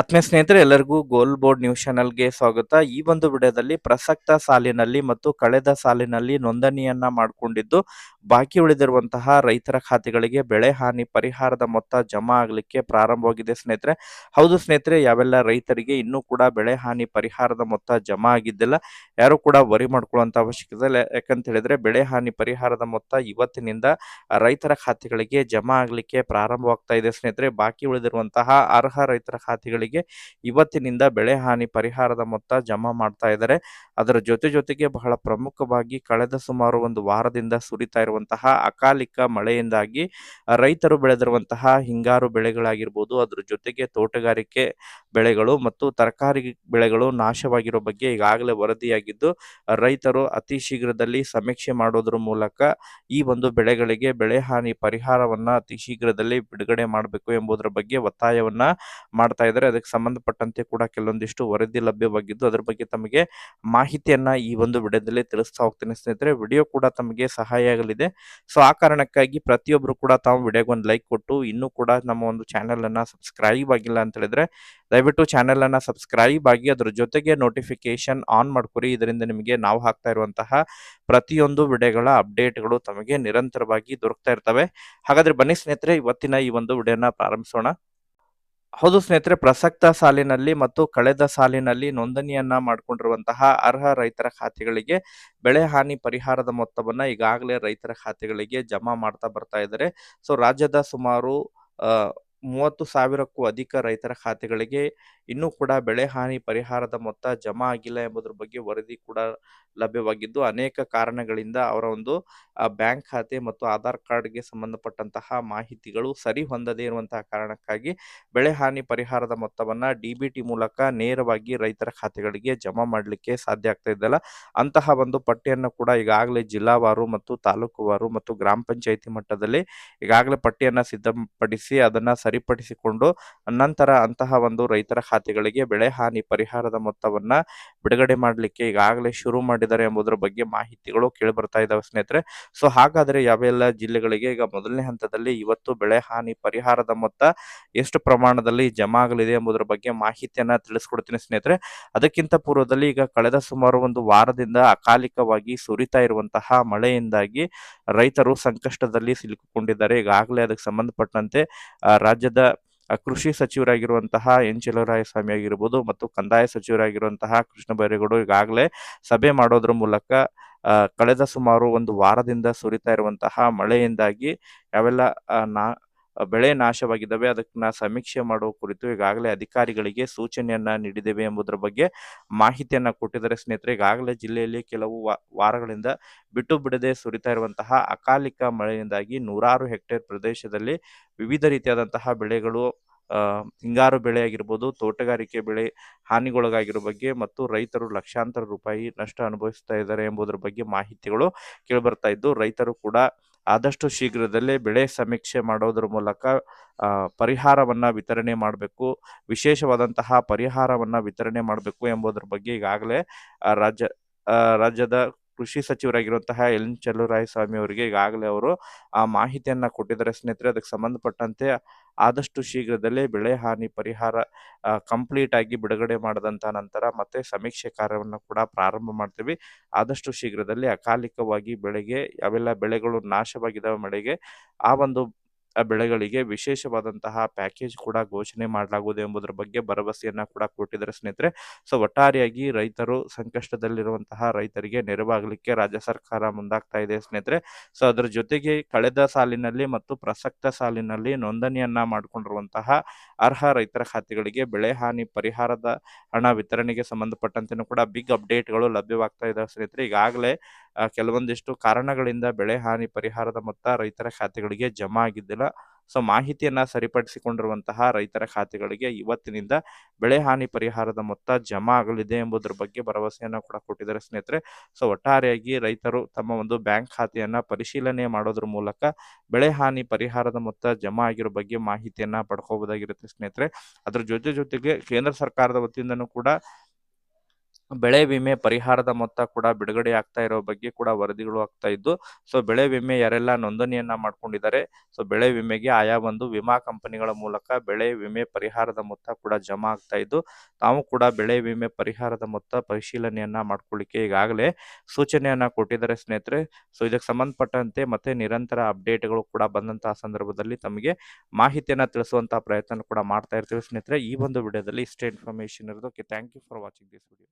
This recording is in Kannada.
ಆತ್ಮೀಯ ಸ್ನೇಹಿತರೆ, ಎಲ್ಲರಿಗೂ ಗೋಲ್ ಬೋರ್ಡ್ ನ್ಯೂಸ್ ಚಾನೆಲ್ಗೆ ಸ್ವಾಗತ. ಈ ಒಂದು ವಿಡಿಯೋದಲ್ಲಿ ಪ್ರಸಕ್ತ ಸಾಲಿನಲ್ಲಿ ಮತ್ತು ಕಳೆದ ಸಾಲಿನಲ್ಲಿ ನೋಂದಣಿಯನ್ನ ಮಾಡಿಕೊಂಡಿದ್ದು, ಬಾಕಿ ಉಳಿದಿರುವಂತಹ ರೈತರ ಖಾತೆಗಳಿಗೆ ಬೆಳೆ ಹಾನಿ ಪರಿಹಾರದ ಮೊತ್ತ ಜಮಾ ಆಗಲಿಕ್ಕೆ ಪ್ರಾರಂಭವಾಗಿದೆ ಸ್ನೇಹಿತರೆ. ಹೌದು ಸ್ನೇಹಿತರೆ, ಯಾವೆಲ್ಲ ರೈತರಿಗೆ ಇನ್ನೂ ಕೂಡ ಬೆಳೆ ಹಾನಿ ಪರಿಹಾರದ ಮೊತ್ತ ಜಮಾ ಆಗಿದ್ದಿಲ್ಲ, ಯಾರು ಕೂಡ ವರಿ ಮಾಡ್ಕೊಳ್ಳುವಂತ ಅವಶ್ಯಕತೆ ಇಲ್ಲ. ಯಾಕಂತ ಹೇಳಿದ್ರೆ, ಬೆಳೆ ಹಾನಿ ಪರಿಹಾರದ ಮೊತ್ತ ಇವತ್ತಿನಿಂದ ರೈತರ ಖಾತೆಗಳಿಗೆ ಜಮಾ ಆಗಲಿಕ್ಕೆ ಪ್ರಾರಂಭವಾಗ್ತಾ ಇದೆ ಸ್ನೇಹಿತರೆ. ಬಾಕಿ ಉಳಿದಿರುವಂತಹ ಅರ್ಹ ರೈತರ ಖಾತೆಗಳಿಗೆ ಇವತ್ತಿನಿಂದ ಬೆಳೆ ಹಾನಿ ಪರಿಹಾರದ ಮೊತ್ತ ಜಮಾ ಮಾಡ್ತಾ ಇದ್ದಾರೆ. ಅದರ ಜೊತೆ ಜೊತೆಗೆ ಬಹಳ ಪ್ರಮುಖವಾಗಿ ಕಳೆದ ಸುಮಾರು ಒಂದು ವಾರದಿಂದ ಸುರಿತಾ ಇರುವಂತಹ ಅಕಾಲಿಕ ಮಳೆಯಿಂದಾಗಿ ರೈತರು ಬೆಳೆದಿರುವಂತಹ ಹಿಂಗಾರು ಬೆಳೆಗಳಾಗಿರ್ಬೋದು, ಅದರ ಜೊತೆಗೆ ತೋಟಗಾರಿಕೆ ಬೆಳೆಗಳು ಮತ್ತು ತರಕಾರಿ ಬೆಳೆಗಳು ನಾಶವಾಗಿರೋ ಬಗ್ಗೆ ಈಗಾಗಲೇ ವರದಿಯಾಗಿದ್ದು, ರೈತರು ಅತಿ ಶೀಘ್ರದಲ್ಲಿ ಸಮೀಕ್ಷೆ ಮಾಡೋದ್ರ ಮೂಲಕ ಈ ಒಂದು ಬೆಳೆಗಳಿಗೆ ಬೆಳೆ ಹಾನಿ ಪರಿಹಾರವನ್ನ ಅತಿ ಶೀಘ್ರದಲ್ಲಿ ಬಿಡುಗಡೆ ಮಾಡಬೇಕು ಎಂಬುದರ ಬಗ್ಗೆ ಒತ್ತಾಯವನ್ನ ಮಾಡ್ತಾ ಇದ್ದಾರೆ. ಅದಕ್ಕೆ ಸಂಬಂಧಪಟ್ಟಂತೆ ಕೂಡ ಕೆಲವೊಂದಿಷ್ಟು ವರದಿ ಲಭ್ಯವಾಗಿದ್ದು, ಅದರ ಬಗ್ಗೆ ತಮಗೆ ಮಾಹಿತಿಯನ್ನ ಈ ಒಂದು ವಿಡಿಯೋದಲ್ಲಿ ತಿಳಿಸ್ತಾ ಹೋಗ್ತೇನೆ ಸ್ನೇಹಿತರೆ. ವಿಡಿಯೋ ಕೂಡ ತಮಗೆ ಸಹಾಯ ಆಗಲಿದೆ. ಸೊ, ಆ ಕಾರಣಕ್ಕಾಗಿ ಪ್ರತಿಯೊಬ್ಬರು ಕೂಡ ತಾವು ವಿಡಿಯೋಗೆ ಒಂದು ಲೈಕ್ ಕೊಟ್ಟು, ಇನ್ನೂ ಕೂಡ ನಮ್ಮ ಒಂದು ಚಾನೆಲ್ ಅನ್ನ ಸಬ್ಸ್ಕ್ರೈಬ್ ಆಗಿಲ್ಲ ಅಂತ ಹೇಳಿದ್ರೆ, ದಯವಿಟ್ಟು ಚಾನೆಲ್ ಅನ್ನ ಸಬ್ಸ್ಕ್ರೈಬ್ ಆಗಿ ಅದ್ರ ಜೊತೆಗೆ ನೋಟಿಫಿಕೇಶನ್ ಆನ್ ಮಾಡ್ಕೊರಿ. ಇದರಿಂದ ನಿಮಗೆ ನಾವು ಹಾಕ್ತಾ ಇರುವಂತಹ ಪ್ರತಿಯೊಂದು ವಿಡಿಯೋಗಳ ಅಪ್ಡೇಟ್ಗಳು ತಮಗೆ ನಿರಂತರವಾಗಿ ದೊರಕ್ತಾ ಇರ್ತವೆ. ಹಾಗಾದ್ರೆ ಬನ್ನಿ ಸ್ನೇಹಿತರೆ, ಇವತ್ತಿನ ಈ ಒಂದು ವಿಡಿಯೋನ ಪ್ರಾರಂಭಿಸೋಣ. ಹೌದು ಸ್ನೇಹಿತರೆ, ಪ್ರಸಕ್ತ ಸಾಲಿನಲ್ಲಿ ಮತ್ತು ಕಳೆದ ಸಾಲಿನಲ್ಲಿ ನೋಂದಣಿಯನ್ನ ಮಾಡಿಕೊಂಡಿರುವಂತಹ ಅರ್ಹ ರೈತರ ಖಾತೆಗಳಿಗೆ ಬೆಳೆ ಹಾನಿ ಪರಿಹಾರದ ಮೊತ್ತವನ್ನ ಈಗಾಗಲೇ ರೈತರ ಖಾತೆಗಳಿಗೆ ಜಮಾ ಮಾಡ್ತಾ ಬರ್ತಾ ಇದ್ದಾರೆ. ಸೊ, ರಾಜ್ಯದ ಸುಮಾರು ಮೂವತ್ತು ಸಾವಿರಕ್ಕೂ ಅಧಿಕ ರೈತರ ಖಾತೆಗಳಿಗೆ ಇನ್ನೂ ಕೂಡ ಬೆಳೆ ಹಾನಿ ಪರಿಹಾರದ ಮೊತ್ತ ಜಮಾ ಆಗಿಲ್ಲ ಎಂಬುದರ ಬಗ್ಗೆ ವರದಿ ಕೂಡ ಲಭ್ಯವಾಗಿದ್ದು, ಅನೇಕ ಕಾರಣಗಳಿಂದ ಅವರ ಒಂದು ಬ್ಯಾಂಕ್ ಖಾತೆ ಮತ್ತು ಆಧಾರ್ ಕಾರ್ಡ್ಗೆ ಸಂಬಂಧಪಟ್ಟಂತಹ ಮಾಹಿತಿಗಳು ಸರಿ ಹೊಂದದೇ ಇರುವಂತಹ ಕಾರಣಕ್ಕಾಗಿ ಬೆಳೆ ಹಾನಿ ಪರಿಹಾರದ ಮೊತ್ತವನ್ನು ಡಿ ಮೂಲಕ ನೇರವಾಗಿ ರೈತರ ಖಾತೆಗಳಿಗೆ ಜಮಾ ಮಾಡಲಿಕ್ಕೆ ಸಾಧ್ಯ ಆಗ್ತಾ ಇದ್ದಲ್ಲ. ಅಂತಹ ಒಂದು ಪಟ್ಟಿಯನ್ನು ಕೂಡ ಈಗಾಗಲೇ ಜಿಲ್ಲಾವಾರು ಮತ್ತು ತಾಲೂಕುವಾರು ಮತ್ತು ಗ್ರಾಮ ಪಂಚಾಯಿತಿ ಮಟ್ಟದಲ್ಲಿ ಈಗಾಗಲೇ ಪಟ್ಟಿಯನ್ನು ಸಿದ್ಧಪಡಿಸಿ ಅದನ್ನ ಸರಿಪಡಿಸಿಕೊಂಡು ನಂತರ ಅಂತಹ ಒಂದು ರೈತರ ಖಾತೆಗಳಿಗೆ ಬೆಳೆ ಹಾನಿ ಪರಿಹಾರದ ಮೊತ್ತವನ್ನ ಬಿಡುಗಡೆ ಮಾಡಲಿಕ್ಕೆ ಈಗಾಗಲೇ ಶುರು ಮಾಡಿದ್ದಾರೆ ಎಂಬುದರ ಬಗ್ಗೆ ಮಾಹಿತಿಗಳು ಕೇಳಿ ಬರ್ತಾ ಇದಾವೆ ಸ್ನೇಹಿತರೆ. ಸೊ, ಹಾಗಾದ್ರೆ ಯಾವೆಲ್ಲ ಜಿಲ್ಲೆಗಳಿಗೆ ಈಗ ಮೊದಲನೇ ಹಂತದಲ್ಲಿ ಇವತ್ತು ಬೆಳೆ ಹಾನಿ ಪರಿಹಾರದ ಮೊತ್ತ ಎಷ್ಟು ಪ್ರಮಾಣದಲ್ಲಿ ಜಮಾ ಆಗಲಿದೆ ಎಂಬುದರ ಬಗ್ಗೆ ಮಾಹಿತಿಯನ್ನ ತಿಳಿಸ್ಕೊಡ್ತೀನಿ ಸ್ನೇಹಿತರೆ. ಅದಕ್ಕಿಂತ ಪೂರ್ವದಲ್ಲಿ ಈಗ ಕಳೆದ ಸುಮಾರು ಒಂದು ವಾರದಿಂದ ಅಕಾಲಿಕವಾಗಿ ಸುರಿತಾ ಇರುವಂತಹ ಮಳೆಯಿಂದಾಗಿ ರೈತರು ಸಂಕಷ್ಟದಲ್ಲಿ ಸಿಲುಕಿಕೊಂಡಿದ್ದಾರೆ. ಈಗಾಗಲೇ ಅದಕ್ಕೆ ಸಂಬಂಧಪಟ್ಟಂತೆ ರಾಜ್ಯದ ಕೃಷಿ ಸಚಿವರಾಗಿರುವಂತಹ ಎನ್. ಸ್ವಾಮಿ ಆಗಿರ್ಬೋದು ಮತ್ತು ಕಂದಾಯ ಸಚಿವರಾಗಿರುವಂತಹ ಕೃಷ್ಣ ಬೈರೇಗೌಡ ಈಗಾಗಲೇ ಸಭೆ ಮಾಡೋದ್ರ ಮೂಲಕ ಕಳೆದ ಸುಮಾರು ಒಂದು ವಾರದಿಂದ ಸುರಿತಾ ಇರುವಂತಹ ಮಳೆಯಿಂದಾಗಿ ಯಾವೆಲ್ಲ ನಾ ಬೆಳೆ ನಾಶವಾಗಿದ್ದಾವೆ ಅದನ್ನ ಸಮೀಕ್ಷೆ ಮಾಡುವ ಕುರಿತು ಈಗಾಗಲೇ ಅಧಿಕಾರಿಗಳಿಗೆ ಸೂಚನೆಯನ್ನ ನೀಡಿದ್ದೇವೆ ಎಂಬುದರ ಬಗ್ಗೆ ಮಾಹಿತಿಯನ್ನ ಕೊಟ್ಟಿದ್ದಾರೆ. ಸ್ನೇಹಿತರೆ, ಈಗಾಗಲೇ ಜಿಲ್ಲೆಯಲ್ಲಿ ಕೆಲವು ವಾರಗಳಿಂದ ಬಿಟ್ಟು ಬಿಡದೆ ಸುರಿತಾ ಇರುವಂತಹ ಅಕಾಲಿಕ ಮಳೆಯಿಂದಾಗಿ ನೂರಾರು ಹೆಕ್ಟೇರ್ ಪ್ರದೇಶದಲ್ಲಿ ವಿವಿಧ ರೀತಿಯಾದಂತಹ ಬೆಳೆಗಳು ಹಿಂಗಾರು ಬೆಳೆ ಆಗಿರ್ಬೋದು, ತೋಟಗಾರಿಕೆ ಬೆಳೆ ಹಾನಿಗೊಳಗಾಗಿರೋ ಬಗ್ಗೆ ಮತ್ತು ರೈತರು ಲಕ್ಷಾಂತರ ರೂಪಾಯಿ ನಷ್ಟ ಅನುಭವಿಸ್ತಾ ಇದ್ದಾರೆ ಎಂಬುದರ ಬಗ್ಗೆ ಮಾಹಿತಿಗಳು ಕೇಳಿಬರ್ತಾ ಇದ್ದು, ರೈತರು ಕೂಡ ಆದಷ್ಟು ಶೀಘ್ರದಲ್ಲೇ ಬೆಳೆ ಸಮೀಕ್ಷೆ ಮಾಡೋದ್ರ ಮೂಲಕ ಪರಿಹಾರವನ್ನ ವಿತರಣೆ ಮಾಡಬೇಕು. ವಿಶೇಷವಾದಂತಹ ಪರಿಹಾರವನ್ನ ವಿತರಣೆ ಮಾಡಬೇಕು ಎಂಬುದರ ಬಗ್ಗೆ ಈಗಾಗಲೇ ರಾಜ್ಯ ರಾಜ್ಯದ ಕೃಷಿ ಸಚಿವರಾಗಿರುವಂತಹ ಎಲ್ ಚೆಲುರಾಯ ಸ್ವಾಮಿ ಅವರಿಗೆ ಈಗಾಗಲೇ ಅವರು ಆ ಮಾಹಿತಿಯನ್ನ ಕೊಟ್ಟಿದ್ದಾರೆ. ಸ್ನೇಹಿತರೆ, ಅದಕ್ಕೆ ಸಂಬಂಧಪಟ್ಟಂತೆ ಆದಷ್ಟು ಶೀಘ್ರದಲ್ಲೇ ಬೆಳೆ ಹಾನಿ ಪರಿಹಾರ ಕಂಪ್ಲೀಟ್ ಆಗಿ ಬಿಡುಗಡೆ ಮಾಡಿದಂತ ನಂತರ ಮತ್ತೆ ಸಮೀಕ್ಷೆ ಕಾರ್ಯವನ್ನು ಕೂಡ ಪ್ರಾರಂಭ ಮಾಡ್ತೀವಿ. ಆದಷ್ಟು ಶೀಘ್ರದಲ್ಲಿ ಅಕಾಲಿಕವಾಗಿ ಬೆಳೆಗೆ, ಅವೆಲ್ಲ ಬೆಳೆಗಳು ನಾಶವಾಗಿದ್ದಾವೆ ಮಳೆಗೆ, ಆ ಒಂದು ಬೆಳೆಗಳಿಗೆ ವಿಶೇಷವಾದಂತಹ ಪ್ಯಾಕೇಜ್ ಕೂಡ ಘೋಷಣೆ ಮಾಡಲಾಗುವುದು ಎಂಬುದರ ಬಗ್ಗೆ ಭರವಸೆಯನ್ನ ಕೂಡ ಕೊಟ್ಟಿದ್ದಾರೆ ಸ್ನೇಹಿತರೆ. ಸೊ ಒಟ್ಟಾರೆಯಾಗಿ ರೈತರು ಸಂಕಷ್ಟದಲ್ಲಿರುವಂತಹ ರೈತರಿಗೆ ನೆರವಾಗಲಿಕ್ಕೆ ರಾಜ್ಯ ಸರ್ಕಾರ ಮುಂದಾಗ್ತಾ ಇದೆ ಸ್ನೇಹಿತರೆ. ಸೊ ಅದರ ಜೊತೆಗೆ ಕಳೆದ ಸಾಲಿನಲ್ಲಿ ಮತ್ತು ಪ್ರಸಕ್ತ ಸಾಲಿನಲ್ಲಿ ನೋಂದಣಿಯನ್ನ ಮಾಡಿಕೊಂಡಿರುವಂತಹ ಅರ್ಹ ರೈತರ ಖಾತೆಗಳಿಗೆ ಬೆಳೆ ಹಾನಿ ಪರಿಹಾರದ ಹಣ ವಿತರಣೆಗೆ ಸಂಬಂಧಪಟ್ಟಂತೆ ಕೂಡ ಬಿಗ್ ಅಪ್ಡೇಟ್ಗಳು ಲಭ್ಯವಾಗ್ತಾ ಸ್ನೇಹಿತರೆ. ಈಗಾಗಲೇ ಕೆಲವೊಂದಿಷ್ಟು ಕಾರಣಗಳಿಂದ ಬೆಳೆ ಹಾನಿ ಪರಿಹಾರದ ಮೊತ್ತ ರೈತರ ಖಾತೆಗಳಿಗೆ ಜಮಾ ಆಗಿದ್ದಿಲ್ಲ. ಸೊ, ಮಾಹಿತಿಯನ್ನು ಸರಿಪಡಿಸಿಕೊಂಡಿರುವಂತಹ ರೈತರ ಖಾತೆಗಳಿಗೆ ಇವತ್ತಿನಿಂದ ಬೆಳೆ ಹಾನಿ ಪರಿಹಾರದ ಮೊತ್ತ ಜಮಾ ಆಗಲಿದೆ ಎಂಬುದರ ಬಗ್ಗೆ ಭರವಸೆಯನ್ನ ಕೂಡ ಕೊಟ್ಟಿದ್ದಾರೆ ಸ್ನೇಹಿತರೆ. ಸೊ, ಒಟ್ಟಾರೆಯಾಗಿ ರೈತರು ತಮ್ಮ ಒಂದು ಬ್ಯಾಂಕ್ ಖಾತೆಯನ್ನ ಪರಿಶೀಲನೆ ಮಾಡೋದ್ರ ಮೂಲಕ ಬೆಳೆ ಹಾನಿ ಪರಿಹಾರದ ಮೊತ್ತ ಜಮಾ ಆಗಿರೋ ಬಗ್ಗೆ ಮಾಹಿತಿಯನ್ನ ಪಡ್ಕೋಬಹುದಾಗಿರುತ್ತೆ ಸ್ನೇಹಿತರೆ. ಅದರ ಜೊತೆ ಜೊತೆಗೆ ಕೇಂದ್ರ ಸರ್ಕಾರದ ವತಿಯಿಂದನೂ ಕೂಡ ಬೆಳೆ ವಿಮೆ ಪರಿಹಾರದ ಮೊತ್ತ ಕೂಡ ಬಿಡುಗಡೆ ಆಗ್ತಾ ಇರೋ ಬಗ್ಗೆ ಕೂಡ ವರದಿಗಳು ಆಗ್ತಾ ಇದ್ದು, ಸೊ ಬೆಳೆ ವಿಮೆ ಯಾರೆಲ್ಲ ನೋಂದಣಿಯನ್ನ ಮಾಡ್ಕೊಂಡಿದ್ದಾರೆ, ಸೊ ಬೆಳೆ ವಿಮೆಗೆ ಆಯಾ ಒಂದು ವಿಮಾ ಕಂಪನಿಗಳ ಮೂಲಕ ಬೆಳೆ ವಿಮೆ ಪರಿಹಾರದ ಮೊತ್ತ ಕೂಡ ಜಮಾ ಆಗ್ತಾ ಇದ್ದು, ತಾವು ಕೂಡ ಬೆಳೆ ವಿಮೆ ಪರಿಹಾರದ ಮೊತ್ತ ಪರಿಶೀಲನೆಯನ್ನ ಮಾಡ್ಕೊಳ್ಳಿಕ್ಕೆ ಈಗಾಗಲೇ ಸೂಚನೆಯನ್ನ ಕೊಟ್ಟಿದ್ದಾರೆ ಸ್ನೇಹಿತರೆ. ಸೊ ಇದಕ್ಕೆ ಸಂಬಂಧಪಟ್ಟಂತೆ ಮತ್ತೆ ನಿರಂತರ ಅಪ್ಡೇಟ್ಗಳು ಕೂಡ ಬಂದಂತಹ ಸಂದರ್ಭದಲ್ಲಿ ತಮಗೆ ಮಾಹಿತಿಯನ್ನ ತಿಳಿಸುವಂತಹ ಪ್ರಯತ್ನ ಕೂಡ ಮಾಡ್ತಾ ಇರ್ತೀವಿ ಸ್ನೇಹಿತರೆ. ಈ ಒಂದು ವಿಡಿಯೋದಲ್ಲಿ ಇಷ್ಟೇ ಇನ್ಫಾರ್ಮೇಶನ್ ಇರೋದು okay thank you for watching this video